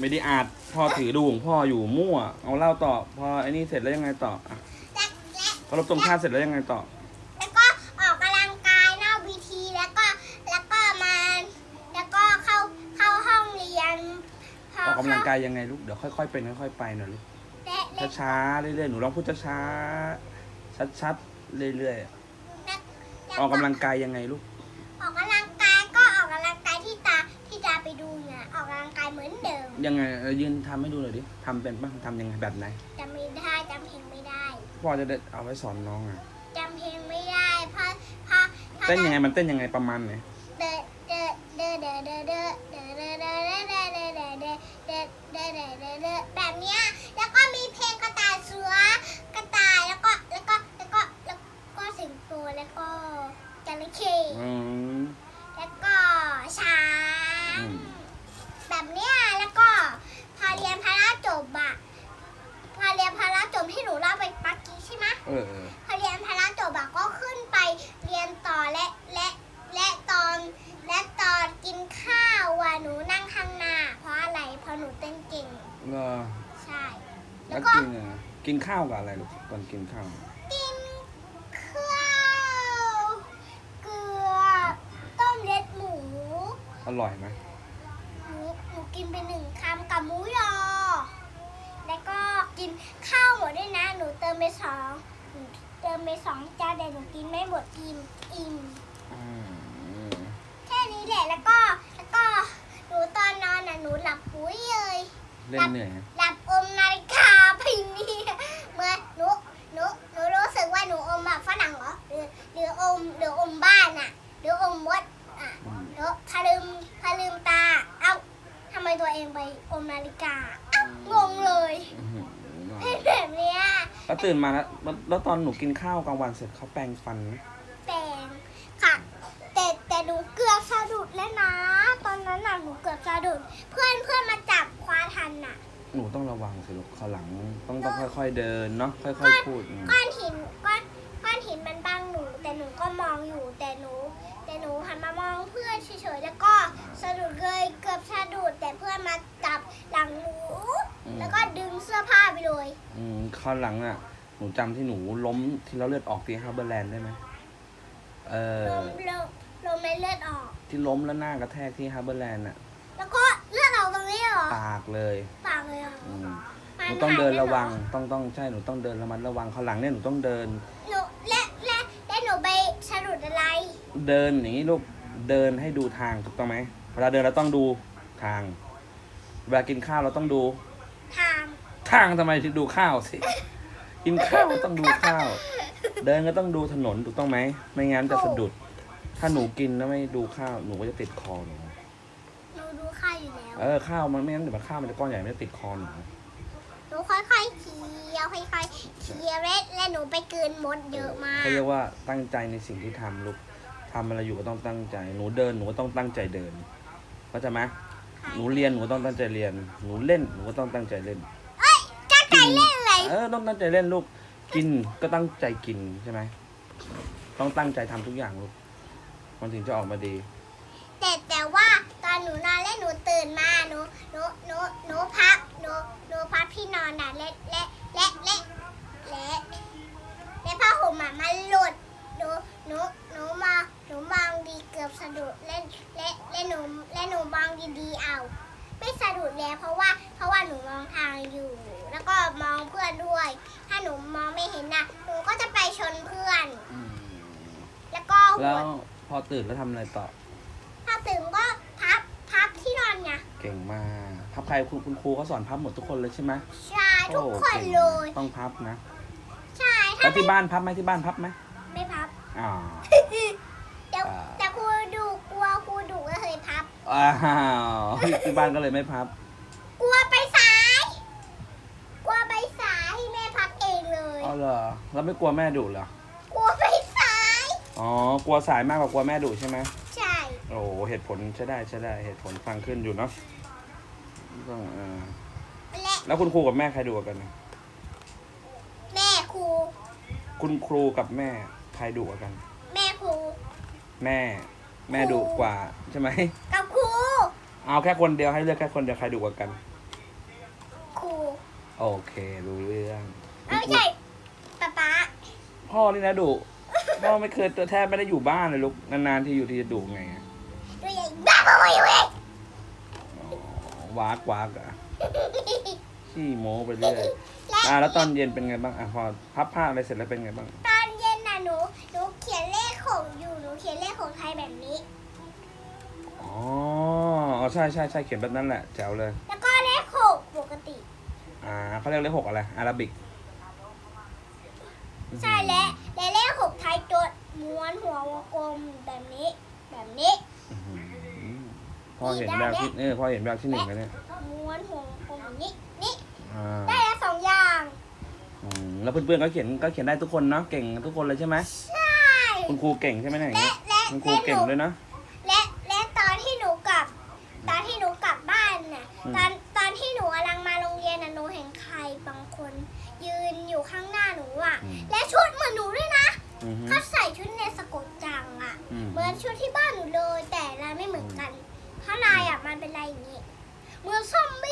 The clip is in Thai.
ไม่ได้อาดพ่อถือดูของพ่ออยู่มั่ว เอาเล่าต่อ พอไอ้นี่เสร็จแล้วยังไงต่ออะและและพอรบตรงชาติเสร็จแล้วยังไงต่อ แล้วก็ออกกำลังกายนอกวีทีแล้วก็แล้วก็มาแล้วก็เข้าเข้าห้องเรียนพออกกำลังกายยังไงลูก เดี๋ยวค่อยๆเป็นค่อยๆไปหน่อยลูก และและช้าๆเรื่อยๆหนูลองพูดช้าๆชัดๆเรื่อยและๆออกกำลังกายยังไงลูกออกก ยังไงเออยืนทำให้ดูหน่อยดิทำเป็นป่ะทำยังไงแบบไหนจำไม่ได้จำเพลงไม่ได้พ่อจะได้เอาไว้สอนน้องอะจำเพลงไม่ได้เพราะเพราะเพราะเต้นยังไงมันเต้นยังไงประมาณไหนเดอเดอเดอเดอเดอเดอเดอเดอเดอเดอเดอเดอเดอเดอเดอเดอเดอเดอเดอแบบเนี้ยแล้วก็มีเพลงกระต่ายเสือกระต่ายแล้วก็แล้วก็แล้วก็แล้วก็สิงโตแล้วก็จระเข้อืมแล้วก็ช้าอืงมแบบเนี้ยแล้วก็พอเรียนพละจบอะพอเรียนพละ จบที่หนูเล่าไปเมื่อกี้ใช่ไหมเออเออพอเรียนพละจบอะก็ขึ้นไปเรียนต่อและและและตอนและตอนกินข้าวอะหนูนั่งข้างหน้า เพราะอะไรเพราะหนูเต้นเก่งเหรอใช่ แล้แล้ววก็กินอะกินข้าวกับอะไรลูกตอนกินข้าว กินข้าวเกลือต้มเล็ดหมูอร่อยไหมหนูหนูกินไปหนึ่งคำกับหมูยอ แล้วก็กิน ติมไปสองหนูเติมไปสองจานแต่หนูกินไม่หมดอิ่มอิ่มอืมแค่นี้แหละแล้วก็แล้วก็หนูตอนนอนน่ะหนูหลับปุ๋ยเลยเล่นเหนื่อยไหมหลับอมนาฬิกาไปนี่เมื่อหนูหนูหนูรู้สึกว่าหนูอมแบบฝรั่งเหรอหรือหรืออมหรืออมบ้านอะ หรืออมมดอะอืมแล้วพาลืมพาลืมตาเอ้าทำไมตัวเองไปอมนาฬิกาเอ้างงเลย อื้อหือเป็นแบบเนี้ย แล้วตื่นมาแล้วแล้วแล้วตอนหนูกินข้าวกลางวันเสร็จเขาแปรงฟันไหมแปลงค่ะ แต่แต่หนูเกือบสะดุดแล้วนะ ตอนนั้นน่ะหนูเกือบสะดุด เพื่อนเพื่อนมาจับคว้าทันน่ะ หนูต้องระวังสิลูกเขาวหลังต้องต้องค่อย ๆ เดินเนาะค่อย ๆ พูดอืมก้อนหินก้อนก้อนหินมันบังหนู แต่หนูก็มองอยู่แต่หนู แต่หนูหันมามองเพื่อนเฉยๆแล้วก็สะดุดเลยเกือบสะดุดแต่เพื่อนมาจับหลังหนู แล้วก็ดึงเสื้อผ้าไปเลยอืมข้าวหลังอะ หนูจำที่หนูล้มที่เราเลือดออกที่ฮาร์เบอร์แลนด์ได้ไหมเอลอมลมลมไม่เลือดออก ที่ล้มแล้วหน้ากระแทกที่ฮาร์เบอร์แลนด์อะ แล้วก็เลือดออกตรงนี้เหรอปากเลย ปากเลยเหรออืมหมันูต้องเดินระวังหายไปเหอต้องต้องใช่ หนูต้องเดินระมัดระวังข้าวหลังเนี่ยหนูต้องเดิน หนูและและและหนูไปสะดุดอะไร เดินอย่างนี้ลูก เดินให้ดูทางถูกต้องไหม เวลาเดินเราต้องดูทาง เวลากินข้าวเราต้องดูทางทางทำไมถึงดูข้าวสิ กินข้าวต้องดูข้าว เดินก็ต้องดูถนนถูกต้องไหม ไม่งั้นจะสะดุด ถ้าหนูกินแล้วไม่ดูข้าวหนูก็จะติดคอหนูหนูดูข้าวอยู่แล้ว เออข้าวมันไม่งั้นเดี๋ยวมันข้าวมันจะก้อนใหญ่ไม่ได้ติดคอหนูหนูค่อยๆเคี้ยวค่อยๆเคี้ยวและและหนูไปกลืนมดเยอะมากเขาเรียกว่าตั้งใจในสิ่งที่ทำลูกทำอะไรอยู่ก็ต้องตั้งใจ หนูเดินหนูก็ต้องตั้งใจเดินเข้าใจไหมหนูเรียนหนูก็ต้องตั้งใจเรียน หนูเล่นหนูก็ต้องตั้งใจเล่น จ้าใจเล่นอะไรเออต้องตั้งใจเล่นลูกกินก็ตั้งใจกินใช่ไหมต้องตั้งใจทำทุกอย่างลูกมันถึงจะออกมาดี แต่แต่ว่าตอนหนูนอนและหนูตื่นมาหนูหนูหนูหนูพับหนูหนูพับที่นอนน่ะและและและและและและผ้าห่มอะมันหลุดหนูหนูหนูมองหนูมองดีเกือบสะดุดและและและหนูและหนูมองดีๆเอา ไม่สะดุดแล้วเพราะว่าเพราะว่าหนูมองทางอยู่ แล้วก็มองเพื่อนด้วย ถ้าหนูมองไม่เห็นน่ะหนูก็จะไปชนเพื่อนแล้วก็หัแล้ววพอตื่นแล้วทำอะไรต่อ ถ้าตื่นก็พับพับที่นอนไงเก่งมากพับใครคุณคุณครูเขาสอนพับหมดทุกคนเลยใช่ไหมใช่ทุกโอ้คนก่งเลยต้องพับนะใช่ถ้าแล้วไม่ที่บ้านพับไหมที่บ้านพับไหมไม่พับ อ่าแต่อ่า แต่ครูดูกลัวครูดุก็เคยพับ อ้าวที่บ้านก็เลยไม่พับ กลัวไปสาย กลัวไปสายให้แม่พับเองเลย อ๋อเห รอแล้วไม่กลัวแม่ดุเหรอ กลัวไปสายอ๋อ กลัวสายมากกว่ากลัวแม่ดุใช่ไหมใช่โอ้โหเหตุผลใช่ได้ใช่ได้เหตุผลฟังขึ้นอยู่เนาะต้องเออและแล้วคุณครูกับแม่ใครดุกว่ากันแม่ครู คุณครูกับแม่ใครดุกว่ากัน แม่ครู แม่ แม่ดุกว่าใช่ไหม กับครู เอาแค่คนเดียวให้เลือกแค่คนเดียวใครดุกว่ากันโอเครู้เรื่อง ไม่ใช่ป๊าป๊า พ่อนี่นะดุพ่อไม่เคยแทบไม่ได้อยู่บ้านเลยลูกนานๆที่อยู่ที่จะดุไงอะตัวใหญ่บ้าบออยู่เองอ๋อวากวากอะขี้โม้ไปเรื่อยและอ่าแล้วตอนเย็นเป็นไงบ้างอะพอพับผ้าอะไรเสร็จแล้วเป็นไงบ้างตอนเย็นน่ะหนูหนูเขียนเลขของอยู่หนูเขียนเลขของไทยแบบนี้อ๋ออ๋อใช่ใช่ใช่เขียนแบบนั้นแหละแจ๋วเลย แล้วก็เลขหกปกติ อ่าเขาเรียกเลขหกอะไรอาราบิก ใช่และและเลขหกไทยตัวม้วนหัววงกลมแบบนี้แบบนี้อื้อหือพ่อเห็นแบบที่เออพ่อเห็นแบบที่หนึ่งแล้วเนี่ยม้วนหัววงกลมแบบนี้นี่อ่าได้แล้วสองอย่างอืมแล้วเพื่อนๆก็เขียนก็เขียนได้ทุกคนเนาะเก่งทุกคนเลยใช่ไหมใช่คุณครูเก่งใช่ไหมเนี่ยอย่างและเงี้ยและคุณครูและหเก่งนูด้วยนะ และและตอนที่หนูกลับ ตอนที่หนูกลับบ้านน่ะอืม ตอนตอนที่หนูกำลังมาโรงเรียนน่ะหนูเห็นใครบางคน ยืนอยู่ข้างหน้าหนู อะ อืม และชุดเหมือนหนูด้วยนะอือฮึเขาใส่ชุดในสะกดจังอะ อืม เหมือนชุดที่บ้านหนูเลย แต่ลายไม่เหมือนกันข้างในอะมันเป็นลายอย่างนี้เหมือนซอมบี้